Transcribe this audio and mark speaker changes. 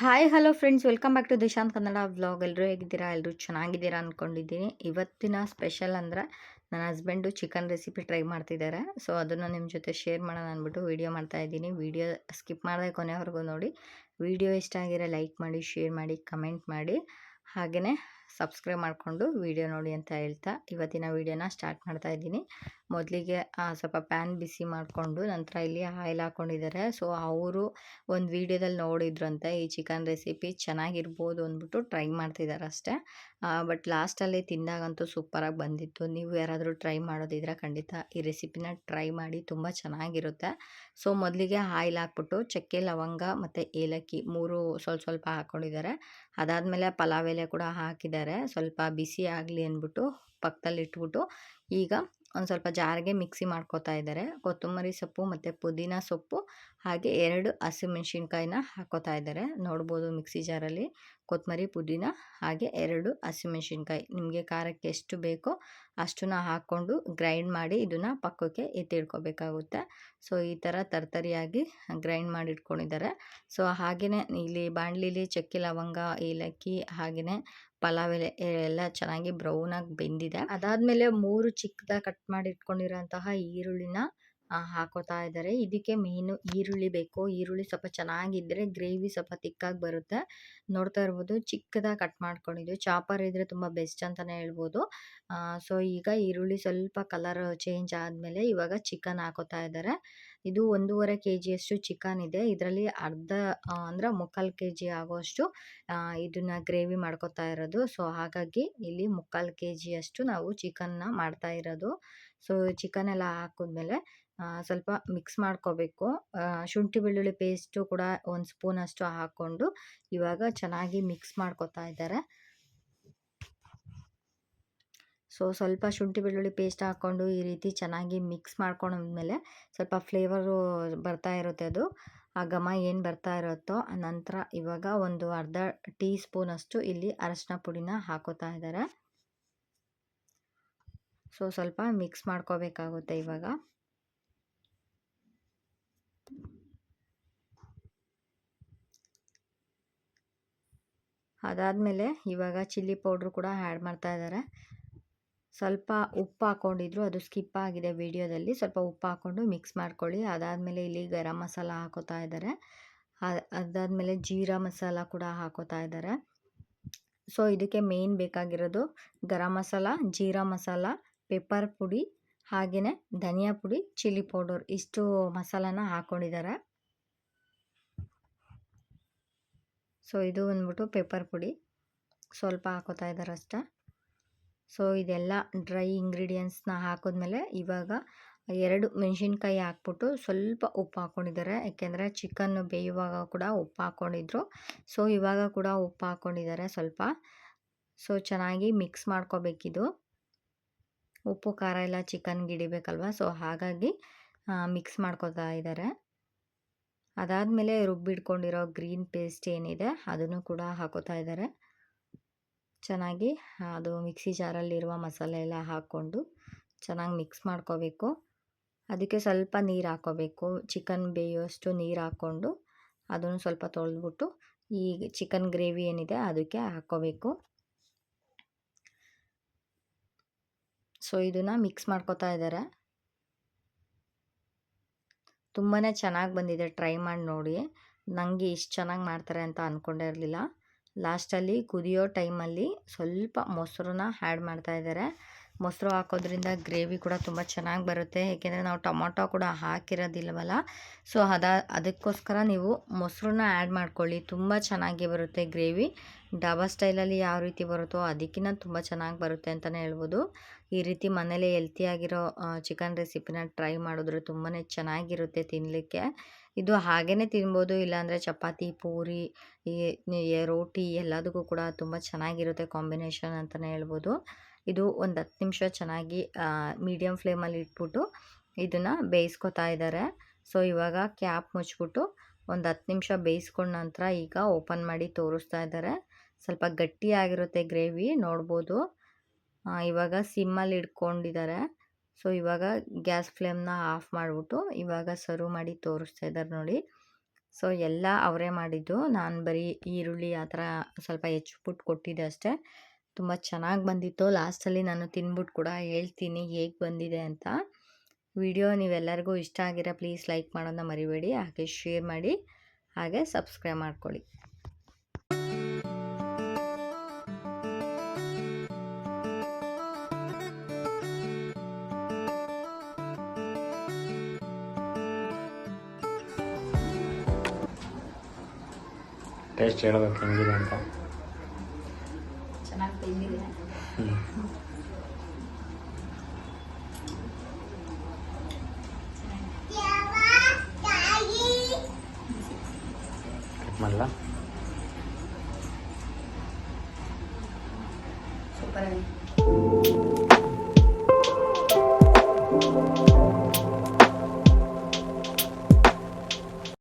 Speaker 1: Hi hello friends welcome back to Dishant Kannada vlog ಎಲ್ಲರೂ ಹೇಗಿದ್ದೀರಾ? ಎಲ್ಲರೂ ಚೆನ್ನಾಗಿದ್ದೀರಾ ಅಂದ್ಕೊಂಡಿದ್ದೀನಿ ಇವತ್ತಿನ ಸ್ಪೆಷಲ್ ಅಂದರೆ ನನ್ನ ಹಸ್ಬೆಂಡು ಚಿಕನ್ ರೆಸಿಪಿ ಟ್ರೈ ಮಾಡ್ತಿದ್ದಾರೆ. ಸೊ ಅದನ್ನು ನಿಮ್ಮ ಜೊತೆ ಶೇರ್ ಮಾಡೋಣ ಅಂದ್ಬಿಟ್ಟು ವೀಡಿಯೋ ಮಾಡ್ತಾ ಇದ್ದೀನಿ. ವೀಡಿಯೋ ಸ್ಕಿಪ್ ಮಾಡಿದೆ ಕೊನೆವರೆಗೂ ನೋಡಿ. ವೀಡಿಯೋ ಇಷ್ಟ ಆಗಿರೋ ಲೈಕ್ ಮಾಡಿ ಶೇರ್ ಮಾಡಿ ಕಮೆಂಟ್ ಮಾಡಿ. ಹಾಗೆಯೇ ಸಬ್ಸ್ಕ್ರೈಬ್ ಮಾಡಿಕೊಂಡು ವೀಡಿಯೋ ನೋಡಿ ಅಂತ ಹೇಳ್ತಾ ಇವತ್ತಿನ ವಿಡಿಯೋನ ಸ್ಟಾರ್ಟ್ ಮಾಡ್ತಾ ಇದ್ದೀನಿ. ಮೊದಲಿಗೆ ಸ್ವಲ್ಪ ಪ್ಯಾನ್ ಬಿಸಿ ಮಾಡಿಕೊಂಡು ನಂತರ ಇಲ್ಲಿ ಆಯಿಲ್ ಹಾಕ್ಕೊಂಡಿದ್ದಾರೆ ಸೊ ಅವರು ಒಂದು ವೀಡಿಯೋದಲ್ಲಿ ನೋಡಿದ್ರಂತೆ ಈ ಚಿಕನ್ ರೆಸಿಪಿ ಚೆನ್ನಾಗಿರ್ಬೋದು ಅಂದ್ಬಿಟ್ಟು ಟ್ರೈ ಮಾಡ್ತಿದ್ದಾರೆ ಅಷ್ಟೇ. ಬಟ್ ಲಾಸ್ಟಲ್ಲಿ ತಿಂದಾಗಂತೂ ಸೂಪರಾಗಿ ಬಂದಿತ್ತು. ನೀವು ಯಾರಾದರೂ ಟ್ರೈ ಮಾಡೋದಿದ್ರೆ ಖಂಡಿತ ಈ ರೆಸಿಪಿನ ಟ್ರೈ ಮಾಡಿ ತುಂಬ ಚೆನ್ನಾಗಿರುತ್ತೆ. ಸೊ ಮೊದಲಿಗೆ ಆಯಿಲ್ ಹಾಕ್ಬಿಟ್ಟು ಚಕ್ಕೆ, ಲವಂಗ ಮತ್ತು ಏಲಕ್ಕಿ ಮೂರು ಸ್ವಲ್ಪ ಸ್ವಲ್ಪ ಹಾಕ್ಕೊಂಡಿದ್ದಾರೆ ಅದಾದಮೇಲೆ ಪಲಾವ್ ಎಲೆ ಕೂಡ ಹಾಕಿದ್ದಾರೆ. ಸ್ವಲ್ಪ ಬಿಸಿ ಆಗಲಿ ಅಂದ್ಬಿಟ್ಟು ಪಕ್ಕದಲ್ಲಿ ಇಟ್ಬಿಟ್ಟು ಈಗ ಒಂದು ಸ್ವಲ್ಪ ಜಾರಿಗೆ ಮಿಕ್ಸಿ ಮಾಡ್ಕೋತಾ ಇದ್ದಾರೆ. ಕೊತ್ತಂಬರಿ ಸೊಪ್ಪು ಮತ್ತು ಪುದೀನ ಸೊಪ್ಪು ಹಾಗೆ ಎರಡು ಹಸಿಮೆಣ್ಸಿನ್ಕಾಯಿನ ಹಾಕೋತಾ ಇದ್ದಾರೆ. ನೋಡ್ಬೋದು ಮಿಕ್ಸಿ ಜಾರಲ್ಲಿ. ಕೊತ್ತಂಬರಿ ಪುದೀನ, ಹಾಗೆ ಎರಡು ಹಸಿಮೆಣ್ಸಿನ್ಕಾಯಿ. ನಿಮಗೆ ಖಾರಕ್ಕೆ ಎಷ್ಟು ಬೇಕೋ ಅಷ್ಟನ್ನ ಹಾಕ್ಕೊಂಡು ಗ್ರೈಂಡ್ ಮಾಡಿ ಇದನ್ನು ಪಕ್ಕಕ್ಕೆ ಎತ್ತಿಡ್ಕೋಬೇಕಾಗುತ್ತೆ ಸೊ ಈ ಥರ ತರ್ತರಿಯಾಗಿ ಗ್ರೈಂಡ್ ಮಾಡಿ ಇಟ್ಕೊಂಡಿದ್ದಾರೆ. ಸೊ ಹಾಗೆಯೇ ಇಲ್ಲಿ ಬಾಣಲಿಲಿ, ಚಕ್ಕೆ ಲವಂಗ, ಏಲಕ್ಕಿ ಹಾಗೆಯೇ ಪಲಾವ್ ಎಲೆ, ಎಲ್ಲ ಚೆನ್ನಾಗಿ ಬ್ರೌನಾಗಿ ಬೆಂದಿದೆ. ಅದಾದಮೇಲೆ ಮೂರು ಚಿಕ್ಕದಾಗಿ ಕಟ್ ಮಾಡಿ ಇಟ್ಕೊಂಡಿರೋಂತಹ ಈರುಳ್ಳಿನ ಹಾಕೋತಾ ಇದ್ದಾರೆ. ಇದಕ್ಕೆ ಮೇನು ಈರುಳ್ಳಿ ಬೇಕು. ಈರುಳ್ಳಿ ಸ್ವಲ್ಪ ಚೆನ್ನಾಗಿದ್ದರೆ ಗ್ರೇವಿ ಸ್ವಲ್ಪ ತಿಕ್ಕಾಗಿ ಬರುತ್ತೆ. ನೋಡ್ತಾ ಇರ್ಬೋದು, ಚಿಕ್ಕದಾಗಿ ಕಟ್ ಮಾಡ್ಕೊಂಡಿದ್ದು. ಚಾಪರ್ ಇದ್ದರೆ ತುಂಬ ಬೆಸ್ಟ್ ಅಂತಲೇ ಹೇಳ್ಬೋದು. ಸೊ ಈಗ ಈರುಳ್ಳಿ ಸ್ವಲ್ಪ ಕಲರ್ ಚೇಂಜ್ ಆದಮೇಲೆ ಇವಾಗ ಚಿಕನ್ ಹಾಕೋತಾ ಇದ್ದಾರೆ. ಇದು ಒಂದೂವರೆ ಕೆ ಜಿಯಷ್ಟು ಚಿಕನ್ ಇದೆ. ಇದರಲ್ಲಿ ಅರ್ಧ ಅಂದ್ರೆ ಮುಕ್ಕಾಲು ಕೆ ಜಿ ಆಗೋಷ್ಟು ಇದನ್ನ ಗ್ರೇವಿ ಮಾಡ್ಕೊತಾ ಇರೋದು. ಸೊ, ಹಾಗಾಗಿ ಇಲ್ಲಿ ಮುಕ್ಕಾಲು ಕೆ ಜಿಯಷ್ಟು ನಾವು ಚಿಕನ್ನ ಮಾಡ್ತಾ ಇರೋದು. ಸೊ ಚಿಕನ್ ಎಲ್ಲ ಹಾಕಿದ್ಮೇಲೆ ಸ್ವಲ್ಪ ಮಿಕ್ಸ್ ಮಾಡ್ಕೋಬೇಕು. ಶುಂಠಿ ಬೆಳ್ಳುಳ್ಳಿ ಪೇಸ್ಟು ಕೂಡ ಒಂದು ಸ್ಪೂನಷ್ಟು ಹಾಕ್ಕೊಂಡು ಇವಾಗ ಚೆನ್ನಾಗಿ ಮಿಕ್ಸ್ ಮಾಡ್ಕೊತಾ ಇದ್ದಾರೆ. ಸೊ, ಸ್ವಲ್ಪ ಶುಂಠಿ ಬೆಳ್ಳುಳ್ಳಿ ಪೇಸ್ಟ್ ಹಾಕ್ಕೊಂಡು ಈ ರೀತಿ ಚೆನ್ನಾಗಿ ಮಿಕ್ಸ್ ಮಾಡ್ಕೊಂಡ್ಮೇಲೆ ಸ್ವಲ್ಪ ಫ್ಲೇವರು ಬರ್ತಾ ಇರುತ್ತೆ ಅದು. ಆ ಘಮ ಏನು ಬರ್ತಾ ಇರುತ್ತೋ, ನಂತರ ಇವಾಗ ಒಂದು ಅರ್ಧ ಟೀ ಸ್ಪೂನಷ್ಟು ಇಲ್ಲಿ ಅರಶಿನ ಪುಡಿನ ಹಾಕೋತಾ ಇದ್ದಾರೆ. ಸೊ, ಸ್ವಲ್ಪ ಮಿಕ್ಸ್ ಮಾಡ್ಕೋಬೇಕಾಗುತ್ತೆ ಇವಾಗ. ಅದಾದಮೇಲೆ ಇವಾಗ ಚಿಲ್ಲಿ ಪೌಡ್ರು ಕೂಡ ಆ್ಯಡ್ ಮಾಡ್ತಾ ಇದ್ದಾರೆ. ಸ್ವಲ್ಪ ಉಪ್ಪು ಹಾಕ್ಕೊಂಡಿದ್ರು ಅದು ಸ್ಕಿಪ್ ಆಗಿದೆ ವಿಡಿಯೋದಲ್ಲಿ. ಸ್ವಲ್ಪ ಉಪ್ಪು ಹಾಕ್ಕೊಂಡು ಮಿಕ್ಸ್ ಮಾಡ್ಕೊಳ್ಳಿ. ಅದಾದಮೇಲೆ ಇಲ್ಲಿ ಗರಂ ಮಸಾಲ ಹಾಕೋತಾ ಇದ್ದಾರೆ. ಅದಾದಮೇಲೆ ಜೀರಾ ಮಸಾಲ ಕೂಡ ಹಾಕೋತಾ ಇದ್ದಾರೆ. ಸೊ, ಇದಕ್ಕೆ ಮೇಯ್ನ್ ಬೇಕಾಗಿರೋದು ಗರಂ ಮಸಾಲ, ಜೀರಾ ಮಸಾಲ ಪೆಪ್ಪರ್ ಪುಡಿ ಹಾಗೆಯೇ ಧನಿಯಾ ಪುಡಿ ಚಿಲ್ಲಿ ಪೌಡರ್ ಇಷ್ಟು ಮಸಾಲಾನ ಹಾಕ್ಕೊಂಡಿದ್ದಾರೆ ಸೊ, ಇದು ಬಂದ್ಬಿಟ್ಟು ಪೆಪ್ಪರ್ ಪುಡಿ. ಸ್ವಲ್ಪ ಹಾಕೋತಾ ಇದ್ದಾರೆ ಅಷ್ಟೇ. ಸೊ, ಇದೆಲ್ಲ ಡ್ರೈ ಇಂಗ್ರೀಡಿಯೆಂಟ್ಸ್ನ ಹಾಕಿದ್ಮೇಲೆ ಇವಾಗ ಎರಡು ಮೆಣಸಿನ್ಕಾಯಿ ಹಾಕ್ಬಿಟ್ಟು ಸ್ವಲ್ಪ ಉಪ್ಪು ಹಾಕ್ಕೊಂಡಿದ್ದಾರೆ ಯಾಕೆಂದರೆ ಚಿಕನ್ ಬೇಯುವಾಗ ಕೂಡ ಉಪ್ಪು ಹಾಕ್ಕೊಂಡಿದ್ರು ಸೊ, ಇವಾಗ ಕೂಡ ಉಪ್ಪು ಹಾಕ್ಕೊಂಡಿದ್ದಾರೆ ಸ್ವಲ್ಪ. ಸೊ, ಚೆನ್ನಾಗಿ ಮಿಕ್ಸ್ ಮಾಡ್ಕೋಬೇಕಿದು. ಉಪ್ಪು, ಖಾರ ಎಲ್ಲ ಚಿಕನ್ಗೆ ಹಿಡಿಬೇಕಲ್ವ? ಸೊ, ಹಾಗಾಗಿ ಮಿಕ್ಸ್ ಮಾಡ್ಕೋತಾ ಇದ್ದಾರೆ. ಅದಾದಮೇಲೆ ರುಬ್ಬಿಟ್ಕೊಂಡಿರೋ ಗ್ರೀನ್ ಪೇಸ್ಟ್ ಏನಿದೆ, ಅದನ್ನು ಕೂಡ ಹಾಕೋತಾ ಇದ್ದಾರೆ. ಚೆನ್ನಾಗಿ ಅದು ಮಿಕ್ಸಿ ಜಾರಲ್ಲಿರುವ ಮಸಾಲೆ ಎಲ್ಲ ಹಾಕ್ಕೊಂಡು ಚೆನ್ನಾಗಿ ಮಿಕ್ಸ್ ಮಾಡ್ಕೋಬೇಕು. ಅದಕ್ಕೆ ಸ್ವಲ್ಪ ನೀರು ಹಾಕ್ಕೋಬೇಕು ಚಿಕನ್ ಬೇಯುವಷ್ಟು ನೀರು ಹಾಕ್ಕೊಂಡು ಅದನ್ನು ಸ್ವಲ್ಪ ತೊಳೆದ್ಬಿಟ್ಟು ಈ ಚಿಕನ್ ಗ್ರೇವಿ ಏನಿದೆ ಅದಕ್ಕೆ ಹಾಕ್ಕೋಬೇಕು ಸೊ, ಇದನ್ನು ಮಿಕ್ಸ್ ಮಾಡ್ಕೋತಾ ಇದ್ದಾರೆ. ತುಂಬಾ ಚೆನ್ನಾಗಿ ಬಂದಿದೆ. ಟ್ರೈ ಮಾಡಿ ನೋಡಿ. ನನಗೆ ಇಷ್ಟು ಚೆನ್ನಾಗಿ ಮಾಡ್ತಾರೆ ಅಂತ ಅಂದ್ಕೊಂಡೇ ಇರಲಿಲ್ಲ. ಲಾಸ್ಟಲ್ಲಿ ಕುದಿಯೋ ಟೈಮಲ್ಲಿ ಸ್ವಲ್ಪ ಮೊಸರನ್ನ ಆ್ಯಡ್ ಮಾಡ್ತಾಯಿದ್ದಾರೆ ಮೊಸರು ಹಾಕೋದ್ರಿಂದ ಗ್ರೇವಿ ಕೂಡ ತುಂಬ ಚೆನ್ನಾಗಿ ಬರುತ್ತೆ. ಏಕೆಂದರೆ ನಾವು ಟೊಮೊಟೊ ಕೂಡ ಹಾಕಿರೋದಿಲ್ವಲ್ಲ? ಸೊ, ಅದ, ಅದಕ್ಕೋಸ್ಕರ ನೀವು ಮೊಸರನ್ನ ಆ್ಯಡ್ ಮಾಡ್ಕೊಳ್ಳಿ. ತುಂಬ ಚೆನ್ನಾಗಿ ಬರುತ್ತೆ ಗ್ರೇವಿ. ಡಾಬಾ ಸ್ಟೈಲಲ್ಲಿ ಯಾವ ರೀತಿ ಬರುತ್ತೋ ಅದಕ್ಕಿಂತ ತುಂಬ ಚೆನ್ನಾಗಿ ಬರುತ್ತೆ ಅಂತಲೇ ಹೇಳ್ಬೋದು. ಈ ರೀತಿ ಮನೇಲಿ ಹೆಲ್ತಿಯಾಗಿರೋ ಚಿಕನ್ ರೆಸಿಪಿನ ಟ್ರೈ ಮಾಡಿದ್ರೆ ತುಂಬಾ ಚೆನ್ನಾಗಿರುತ್ತೆ ತಿನ್ನಲಿಕ್ಕೆ ಇದು ಹಾಗೇ ತಿನ್ಬೋದು, ಇಲ್ಲಾಂದರೆ ಚಪಾತಿ, ಪೂರಿ ರೋಟಿ ಎಲ್ಲದಕ್ಕೂ ಕೂಡ ತುಂಬ ಚೆನ್ನಾಗಿರುತ್ತೆ ಕಾಂಬಿನೇಷನ್ ಅಂತಲೇ ಹೇಳ್ಬೋದು. ಇದು ಒಂದು ಹತ್ತು ನಿಮಿಷ ಚೆನ್ನಾಗಿ ಮೀಡಿಯಮ್ ಫ್ಲೇಮಲ್ಲಿ ಇಟ್ಬಿಟ್ಟು ಇದನ್ನು ಬೇಯಿಸ್ಕೊತಾ ಇದ್ದಾರೆ ಸೊ, ಇವಾಗ ಕ್ಯಾಪ್ ಮುಚ್ಚಿಬಿಟ್ಟು ಒಂದು ಹತ್ತು ನಿಮಿಷ ಬೇಯಿಸ್ಕೊಂಡ ನಂತರ ಈಗ ಓಪನ್ ಮಾಡಿ ತೋರಿಸ್ತಾ ಇದ್ದಾರೆ ಸ್ವಲ್ಪ ಗಟ್ಟಿಯಾಗಿರುತ್ತೆ ಗ್ರೇವಿ, ನೋಡ್ಬೋದು. ಇವಾಗ ಸಿಮ್ಮಲ್ಲಿ ಇಟ್ಕೊಂಡಿದ್ದಾರೆ ಸೊ, ಇವಾಗ ಗ್ಯಾಸ್ ಫ್ಲೇಮ್ನ ಆಫ್ ಮಾಡಿಬಿಟ್ಟು ಇವಾಗ ಸರ್ವ್ ಮಾಡಿ ತೋರಿಸ್ತಾ ಇದ್ದಾರೆ ನೋಡಿ. ಸೊ, ಎಲ್ಲ ಅವರೇ ಮಾಡಿದ್ದು. ನಾನು ಬರೀ ಈರುಳ್ಳಿ ಆ ಥರ ಸ್ವಲ್ಪ ಹೆಚ್ಚಿಬಿಟ್ಟು ಕೊಟ್ಟಿದ್ದೆ ಅಷ್ಟೇ. ತುಂಬ ಚೆನ್ನಾಗಿ ಬಂದಿತ್ತು. ಲಾಸ್ಟಲ್ಲಿ ನಾನು ತಿನ್ಬಿಟ್ಟು ಕೂಡ ಹೇಳ್ತೀನಿ ಹೇಗೆ ಬಂದಿದೆ ಅಂತ. ವಿಡಿಯೋ ನೀವೆಲ್ಲರಿಗೂ ಇಷ್ಟ ಆಗಿರೋ ಪ್ಲೀಸ್ ಲೈಕ್ ಮಾಡೋದನ್ನ ಮರಿಬೇಡಿ, ಹಾಗೆ ಶೇರ್ ಮಾಡಿ, ಹಾಗೆ ಸಬ್ಸ್ಕ್ರೈಬ್ ಮಾಡ್ಕೊಳ್ಳಿ.
Speaker 2: ಟೇಸ್ಟ್ ಹೇಳ್ಬೇಕು ಹೆಂಗಿದೆ ಅಂತ. ಕಟ್ ಮಾಡಲ್ಲ
Speaker 1: ಸೂಪರ್